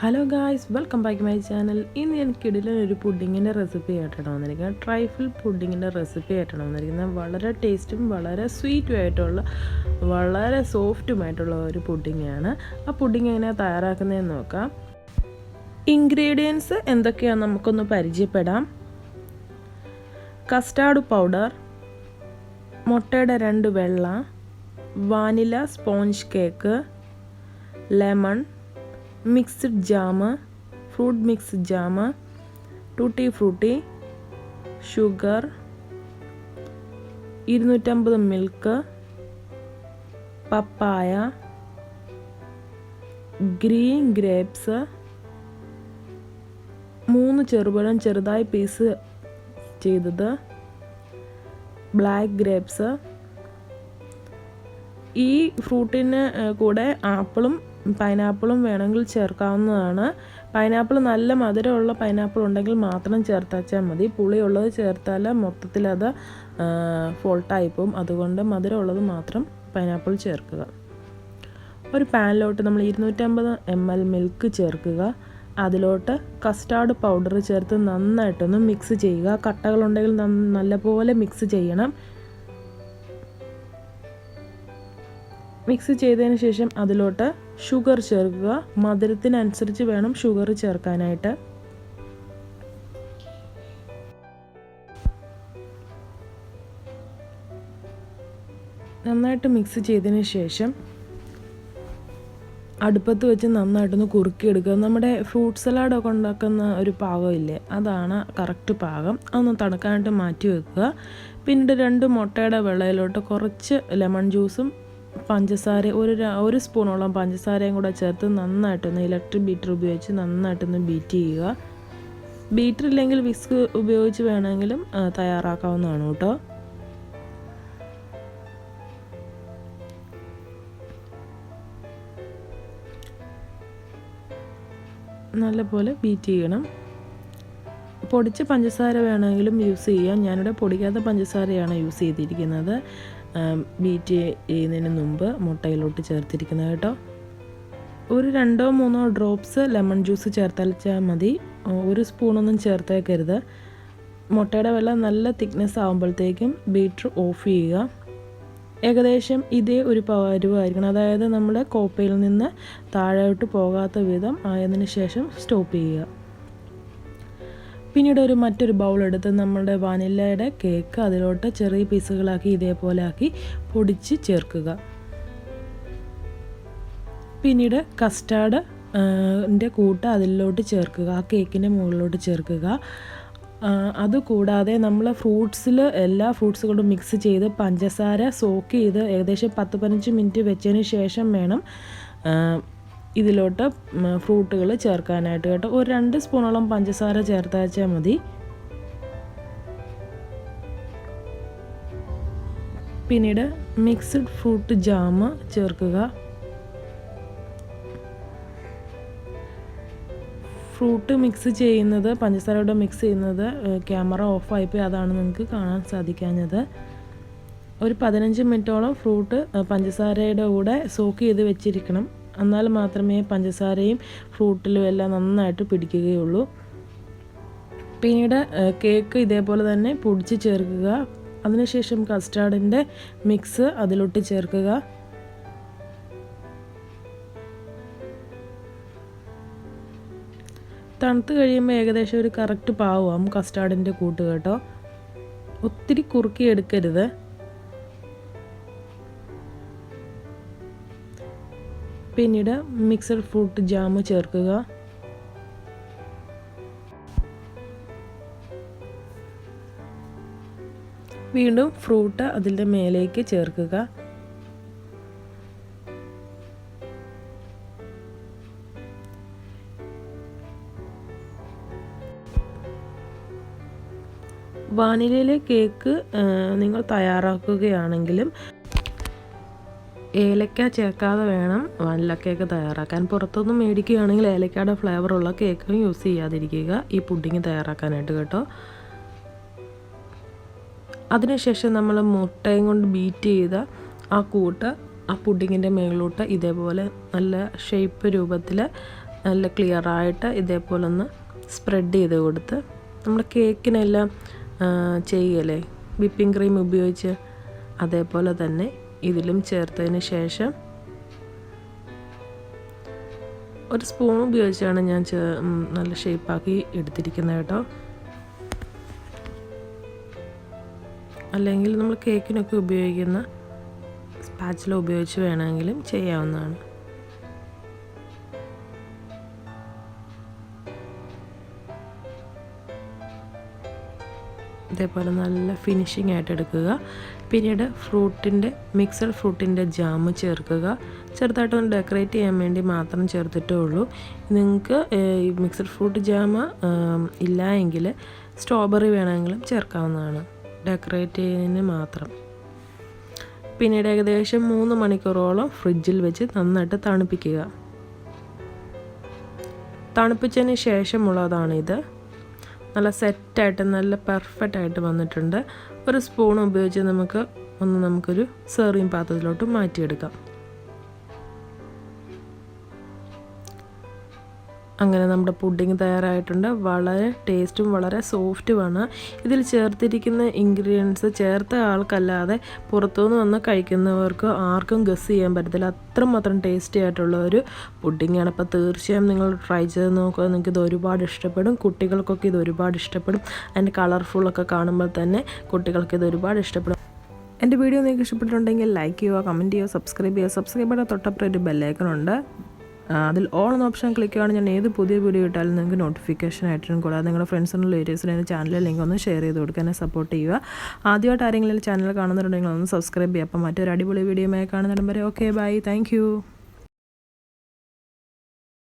Hello guys welcome back my channel ഇന്ന് എനിക്കിടയിൽ ഒരു പുഡിങ്ങിന്റെ റെസിപ്പി ആയിട്ടാണ് വന്നിരിക്കുന്നത്. ട്രൈഫിൾ പുഡിങ്ങിന്റെ റെസിപ്പി ആയിട്ടാണ് വന്നിരിക്കുന്നത്. വളരെ ടേസ്റ്റും വളരെ സ്വീറ്റും ആയിട്ടുള്ള വളരെ സോഫ്റ്റുമായിട്ടുള്ള ഒരു പുഡിങ്ങാണ്. ആ പുഡിങ് എങ്ങനെയാണ് തയ്യാറാക്കുന്നതെന്ന് നോക്കാം. ഇൻഗ്രീഡിയൻസ് എന്തൊക്കെയാണ് നമുക്കൊന്ന് പരിചയപ്പെടാം. കസ്റ്റാർഡ് പൗഡർ മുട്ടയുടെ രണ്ട് വെള്ള vanilla sponge cake lemon mixed jam fruit mix jam tutti frutti sugar ഇരുന്നൂറ്റമ്പത് മിൽക്ക് പപ്പായ ഗ്രീൻ ഗ്രേപ്സ് മൂന്ന് ചെറുപഴം ചെറുതായി പീസ് ചെയ്തത് ബ്ലാക്ക് ഗ്രേപ്സ്. ഈ ഫ്രൂട്ടിന് കൂടെ ആപ്പിളും പൈനാപ്പിളും വേണമെങ്കിൽ ചേർക്കാവുന്നതാണ്. പൈനാപ്പിൾ നല്ല മധുരമുള്ള പൈനാപ്പിൾ ഉണ്ടെങ്കിൽ മാത്രം ചേർത്താച്ചാൽ മതി. പുളിയുള്ളത് ചേർത്താൽ മൊത്തത്തിൽ അത് ഫോൾട്ടായി പോകും അതുകൊണ്ട് മധുരമുള്ളത് മാത്രം പൈനാപ്പിൾ ചേർക്കുക. ഒരു പാനിലോട്ട് നമ്മൾ ഇരുന്നൂറ്റമ്പത് എം എൽ മിൽക്ക് ചേർക്കുക. അതിലോട്ട് കസ്റ്റാർഡ് പൗഡർ ചേർത്ത് നന്നായിട്ടൊന്ന് മിക്സ് ചെയ്യുക. കട്ടകളുണ്ടെങ്കിൽ നല്ലപോലെ മിക്സ് ചെയ്യണം. മിക്സ് ചെയ്തതിന് ശേഷം അതിലോട്ട് ഷുഗർ ചേർക്കുക. മധുരത്തിനനുസരിച്ച് വേണം ഷുഗർ ചേർക്കാനായിട്ട്. നന്നായിട്ട് മിക്സ് ചെയ്തതിന് ശേഷം അടുപ്പത്ത് വെച്ച് നന്നായിട്ടൊന്ന് കുറുക്കിയെടുക്കുക. നമ്മുടെ ഫ്രൂട്ട് സലാഡൊക്കെ ഉണ്ടാക്കുന്ന ഒരു പാകമില്ലേ? അതാണ് കറക്റ്റ് പാകം. അതൊന്ന് തണുക്കാനായിട്ട് മാറ്റി വെക്കുക. പിന്നീട് രണ്ട് മുട്ടയുടെ വെള്ളയിലോട്ട് കുറച്ച് ലെമൺ ജ്യൂസും പഞ്ചസാര ഒരു ഒരു സ്പൂണോളം പഞ്ചസാരയും കൂടെ ചേർത്ത് നന്നായിട്ടൊന്ന് ഇലക്ട്രിക് ബീറ്റർ ഉപയോഗിച്ച് നന്നായിട്ടൊന്ന് ബീറ്റ് ചെയ്യുക. ബീറ്റർ ഇല്ലെങ്കിൽ വിസ്ക് ഉപയോഗിച്ച് വേണമെങ്കിലും തയ്യാറാക്കാവുന്നതാണ് കേട്ടോ. നല്ലപോലെ ബീറ്റ് ചെയ്യണം. പൊടിച്ച പഞ്ചസാര വേണമെങ്കിലും യൂസ് ചെയ്യാം. ഞാനിവിടെ പൊടിക്കാത്ത പഞ്ചസാരയാണ് യൂസ് ചെയ്തിരിക്കുന്നത്. ബീറ്റ് ചെയ്യുന്നതിന് മുമ്പ് മുട്ടയിലോട്ട് ചേർത്തിരിക്കുന്നത് കേട്ടോ. ഒരു രണ്ടോ മൂന്നോ ഡ്രോപ്സ് ലെമൺ ജ്യൂസ് ചേർത്താൽ മതി. ഒരു സ്പൂണൊന്നും ചേർത്തേക്കരുത്. മുട്ടയുടെ വെള്ളം നല്ല തിക്നെസ് ആകുമ്പോഴത്തേക്കും ബീറ്റർ ഓഫ് ചെയ്യുക. ഏകദേശം ഇതേ ഒരു പരുവായിരിക്കണം അതായത് നമ്മുടെ കോപ്പയിൽ നിന്ന് താഴോട്ട് പോകാത്ത വിധം ആയതിനു ശേഷം സ്റ്റോപ്പ് ചെയ്യുക. പിന്നീട് ഒരു മറ്റൊരു ബൗൾ എടുത്ത് നമ്മളുടെ വാനിലയുടെ കേക്ക് അതിലോട്ട് ചെറിയ പീസുകളാക്കി ഇതേപോലെ ആക്കി പൊടിച്ച് ചേർക്കുക. പിന്നീട് കസ്റ്റാർഡ് ന്റെ കൂട്ട് അതിലോട്ട് ചേർക്കുക. ആ കേക്കിന്റെ മുകളിലോട്ട് ചേർക്കുക. അതുകൂടാതെ നമ്മൾ ഫ്രൂട്ട്സിൽ എല്ലാ ഫ്രൂട്ട്സുകളും മിക്സ് ചെയ്ത് പഞ്ചസാര സോക്ക് ചെയ്ത് ഏകദേശം പത്ത് പതിനഞ്ച് മിനിറ്റ് വെച്ചതിന് ശേഷം വേണം ഇതിലോട്ട് ഫ്രൂട്ടുകൾ ചേർക്കാനായിട്ട് കേട്ടോ. ഒരു രണ്ട് സ്പൂണോളം പഞ്ചസാര ചേർത്താച്ചാൽ മതി. പിന്നീട് മിക്സഡ് ഫ്രൂട്ട് ജാമ് ചേർക്കുക. ഫ്രൂട്ട് മിക്സ് ചെയ്യുന്നത് പഞ്ചസാരയോടെ മിക്സ് ചെയ്യുന്നത് ക്യാമറ ഓഫായിപ്പോയി. അതാണ് നിങ്ങൾക്ക് കാണാൻ സാധിക്കാഞ്ഞത്. ഒരു പതിനഞ്ച് മിനിറ്റോളം ഫ്രൂട്ട് പഞ്ചസാരയുടെ കൂടെ സോക്ക് ചെയ്ത് വെച്ചിരിക്കണം. എന്നാൽ മാത്രമേ പഞ്ചസാരയും ഫ്രൂട്ടിലും എല്ലാം നന്നായിട്ട് പിടിക്കുകയുള്ളൂ. പിന്നീട് കേക്ക് ഇതേപോലെ തന്നെ പൊടിച്ച് ചേർക്കുക. അതിനുശേഷം കസ്റ്റാർഡിന്റെ മിക്സ് അതിലൊട്ട് ചേർക്കുക. തണുത്ത് കഴിയുമ്പോൾ ഏകദേശം ഒരു കറക്റ്റ് പാവം കസ്റ്റാർഡിന്റെ കൂട്ട് കേട്ടോ. ഒത്തിരി കുറുക്കി എടുക്കരുത്. പിന്നീട് മിക്സഡ് ഫ്രൂട്ട് ജാം ചേർക്കുക. വീണ്ടും ഫ്രൂട്ട് അതിന്റെ മേലേക്ക് ചേർക്കുക. വാനിലയിലെ കേക്ക് നിങ്ങൾ തയ്യാറാക്കുകയാണെങ്കിലും ഏലക്ക ചേർക്കാതെ വേണം വാനില കേക്ക് തയ്യാറാക്കാൻ. പുറത്തുനിന്ന് മേടിക്കുകയാണെങ്കിൽ ഏലക്കയുടെ ഫ്ലേവറുള്ള കേക്കും യൂസ് ചെയ്യാതിരിക്കുക. ഈ പുഡിങ് തയ്യാറാക്കാനായിട്ട് കേട്ടോ. അതിനുശേഷം നമ്മൾ മുട്ടയും കൊണ്ട് ബീറ്റ് ചെയ്ത ആ കൂട്ട് ആ പുഡിങ്ങിന്റെ മേളിലോട്ട് ഇതേപോലെ നല്ല ഷേപ്പ് രൂപത്തിൽ നല്ല ക്ലിയറായിട്ട് ഇതേപോലെ ഒന്ന് സ്പ്രെഡ് ചെയ്ത് കൊടുത്ത് നമ്മൾ കേക്കിനെല്ലാം ചെയ്യല്ലേ? വിപ്പിംഗ് ക്രീം ഉപയോഗിച്ച് അതേപോലെ തന്നെ ഇതിലും ചേർത്തതിന് ശേഷം ഒരു സ്പൂൺ ഉപയോഗിച്ചാണ് ഞാൻ നല്ല ഷേപ്പാക്കി എടുത്തിരിക്കുന്നത് കേട്ടോ. അല്ലെങ്കിൽ നമ്മൾ കേക്കിനൊക്കെ ഉപയോഗിക്കുന്ന സ്പാച്ചില ഉപയോഗിച്ച് വേണമെങ്കിലും ചെയ്യാവുന്നതാണ്. ഇതേപോലെ നല്ല ഫിനിഷിംഗ് ആയിട്ട് എടുക്കുക. പിന്നീട് ഫ്രൂട്ടിന്റെ മിക്സഡ് ഫ്രൂട്ടിന്റെ ജാം ചേർക്കുക. ചെറുതായിട്ടൊന്ന് ഡെക്കറേറ്റ് ചെയ്യാൻ വേണ്ടി മാത്രം ചേർത്തിട്ടേ ഉള്ളൂ നിങ്ങൾക്ക് ഈ മിക്സഡ് ഫ്രൂട്ട് ജാം ഇല്ല എങ്കിൽ സ്ട്രോബെറി വേണമെങ്കിലും ചേർക്കാവുന്നതാണ്. ഡെക്കറേറ്റ് ചെയ്യുന്നതിന് മാത്രം. പിന്നീട് ഏകദേശം മൂന്ന് മണിക്കൂറോളം ഫ്രിഡ്ജിൽ വെച്ച് നന്നായിട്ട് തണുപ്പിക്കുക. തണുപ്പിച്ചതിന് ശേഷമുള്ളതാണിത്. നല്ല സെറ്റായിട്ട് നല്ല പെർഫെക്റ്റ് ആയിട്ട് വന്നിട്ടുണ്ട്. ഒരു സ്പൂൺ ഉപയോഗിച്ച് നമുക്ക് ഒന്ന് നമുക്കൊരു സെർവിങ് പാത്രത്തിലോട്ട് മാറ്റിയെടുക്കാം. അങ്ങനെ നമ്മുടെ പുഡിങ് തയ്യാറായിട്ടുണ്ട്. വളരെ ടേസ്റ്റും വളരെ സോഫ്റ്റുമാണ് ഇതിൽ ചേർത്തിരിക്കുന്ന ഇൻഗ്രീഡിയൻസ് ചേർത്ത ആൾക്കല്ലാതെ പുറത്തുനിന്ന് വന്ന് കഴിക്കുന്നവർക്ക് ആർക്കും ഗസ് ചെയ്യാൻ പറ്റത്തില്ല. അത്രമാത്രം ടേസ്റ്റി ആയിട്ടുള്ള ഒരു പുഡിങ്ങാണ് അപ്പോൾ തീർച്ചയായും നിങ്ങൾ ട്രൈ ചെയ്ത് നോക്കുക. നിങ്ങൾക്ക് ഇത് ഒരുപാട് ഇഷ്ടപ്പെടും. കുട്ടികൾക്കൊക്കെ ഇത് ഒരുപാട് ഇഷ്ടപ്പെടും. അതിന്റെ കളർഫുള്ളൊക്കെ കാണുമ്പോൾ തന്നെ കുട്ടികൾക്ക് ഇത് ഒരുപാട് ഇഷ്ടപ്പെടും. എന്റെ വീഡിയോ നിങ്ങൾക്ക് ഇഷ്ടപ്പെട്ടിട്ടുണ്ടെങ്കിൽ ലൈക്ക് ചെയ്യുക കമന്റ് ചെയ്യുക സബ്സ്ക്രൈബ് ചെയ്യുക. സബ്സ്ക്രൈബ് ചെയ്യാൻ തൊട്ടപ്പുറം ഒരു ബെല്ലൈക്കൺ അതിൽ ഓൾ എന്ന ഓപ്ഷൻ ക്ലിക്ക് ചെയ്യുകയാണെങ്കിൽ ഞാൻ ഏത് പുതിയ വീഡിയോ ഇട്ടാലും നിങ്ങൾക്ക് നോട്ടിഫിക്കേഷൻ ആയിട്ടും കൂടാതെ നിങ്ങളുടെ ഫ്രണ്ട്സിനും റിലേറ്റീവ്സിനും എന്റെ ചാനലിൽ ലിങ്ക് ഒന്ന് ഷെയർ ചെയ്ത് കൊടുക്കുക എന്നെ സപ്പോർട്ട് ചെയ്യുക. ആദ്യമായിട്ട് ആരെങ്കിലും ചാനൽ കാണുന്നുണ്ടെങ്കിൽ ഒന്ന് സബ്സ്ക്രൈബ് ചെയ്യുക. അപ്പം മറ്റൊരു അടിപൊളി വീഡിയോ കാണുന്നിടം വരെ ഓക്കെ ബൈ താങ്ക്